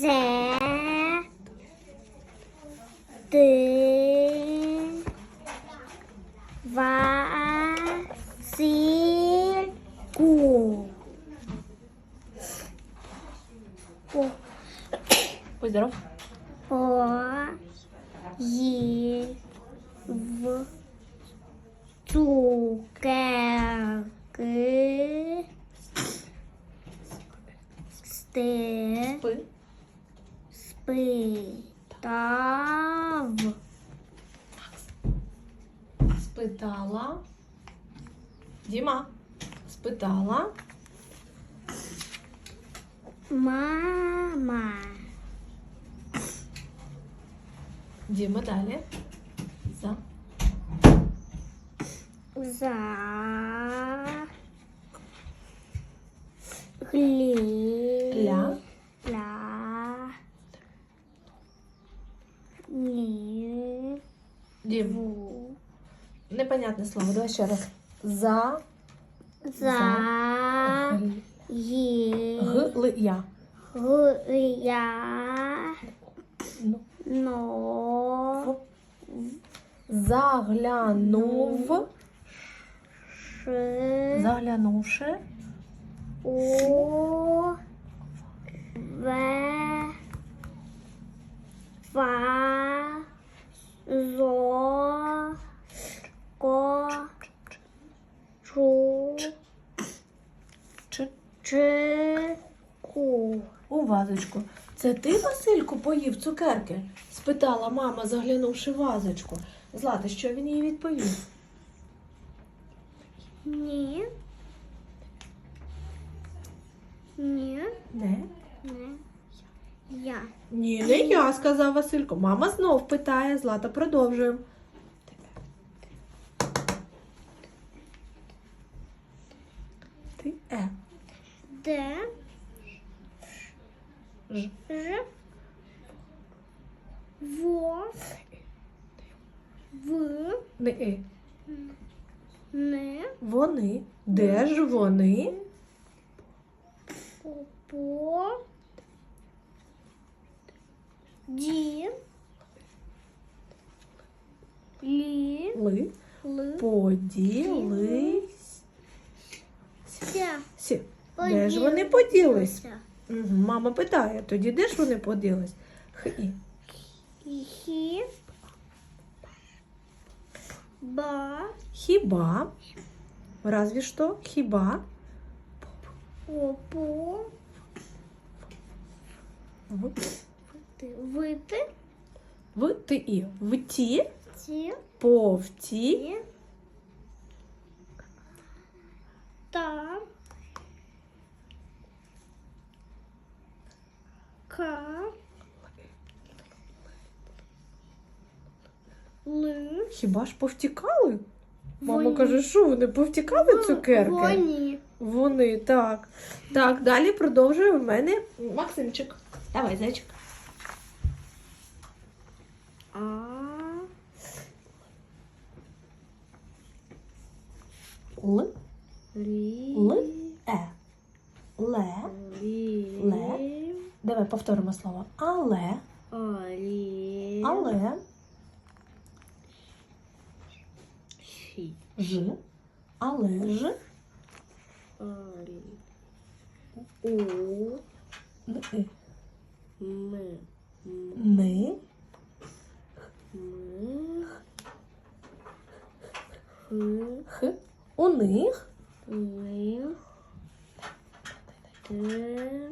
Це ти Васильку. О, Будь здоров. поїв цукерки. Сти Пи. спитав Спитала. Діма. Спитала. мама. Діма далі. За. За глі Непонятне слово. Давай ще раз. За. за Г. ї Ли. Я. гля Ну. но Заглянув. ш Заглянувши. у в фа Чи У вазочку. Це ти, Васильку, поїв цукерки? спитала мама, заглянувши в вазочку. Злата, що він їй відповів? ні ні Не. не я Ні, не я, сказав Василько. Мама знов питає, Злата продовжуємо. Ти е. Ж. ж во в Не е. не Вони. Де ж вони? по ді лі Ли. ли Поділись. ся Сі. Де ж вони поділись? Мама питає, тоді де ж вони поділись? Хі. хі ба Хіба? Разве що? Хіба? опо В. ти вити і. В ті. ті Повті. ті та ка ли Хіба ж повтікали? Мама Вони. каже, що вони повтікали цукерки? Вони. Вони, так. Так, далі продовжує в мене Максимчик. Давай, зайчик. А. Л. Л. е. Ле. Ле. Давай повторимо слово. Але. Алі. Але. Ші. Ж. Але ж. У. Н, и. Ми. Ми. Х. У них. Ми. Ни.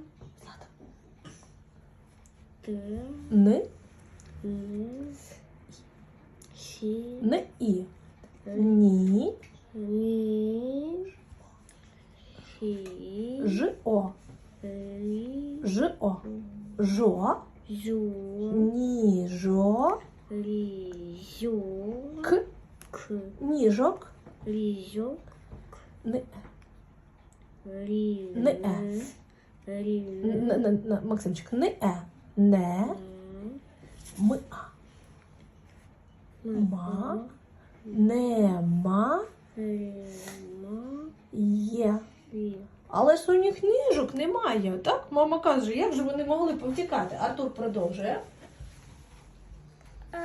Ни. Не і. Ні. Ні. Ші. Ж. О. Лі. Ж. О. Жо. Жу. Ні. Жо. Лі. Жу. К. К. Ніжок. Ліжок. Не. Рі. Не е. Рі. Н, н, н, Максимчик. Не е. Не. Ми. А. Ма. Нема. Ма. Є. Рі. Але ж у них ніжок немає. Так, мама каже, як же вони могли повтікати? Артур продовжує. А.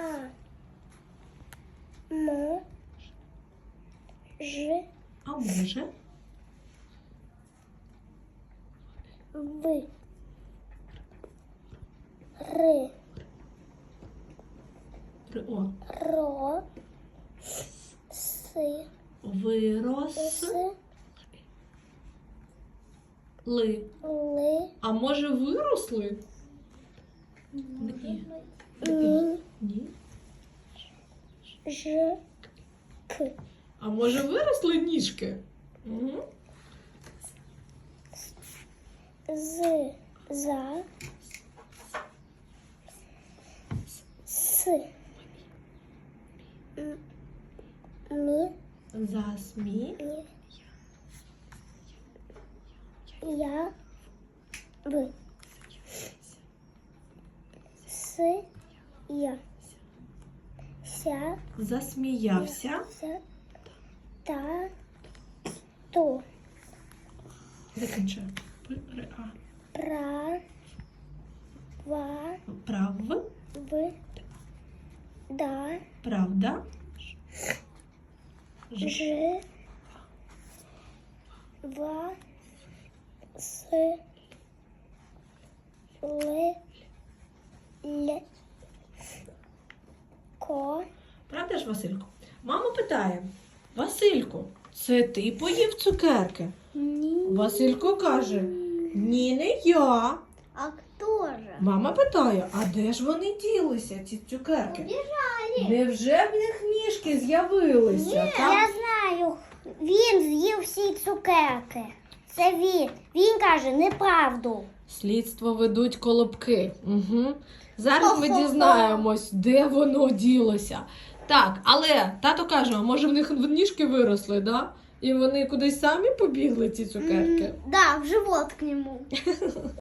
М. Ж. А може? В. Р. Ро. С. вирос. Ли. А може виросли? Ні. Ні. Ж. К. А може виросли ніжки? Угу. З. За. С. М. Мі. Засмі. Мі. Я. В. С. Я. Ся. Засміявся. Ся. Та. То. Закінчує. Р- а. Пра. Ва. Прав. В. Да. Правда. Ж. Ж. Ва. С. Л. Л. Ко. Правда ж, Василько? Мама питає: Василько, це ти поїв цукерки? Ні. Василько каже: Ні, не я. А хто же? Мама питає: а де ж вони ділися, ці цукерки? Невже в них ніжки з'явилися? так? Я знаю, він з'їв всі цукерки. Це він. Він каже неправду. Слідство ведуть колобки. Угу. Зараз ми дізнаємось, де воно ділося. Так, але тато каже, а може в них ніжки виросли, да? І вони кудись самі побігли, ці цукерки. Да, в живот к нему.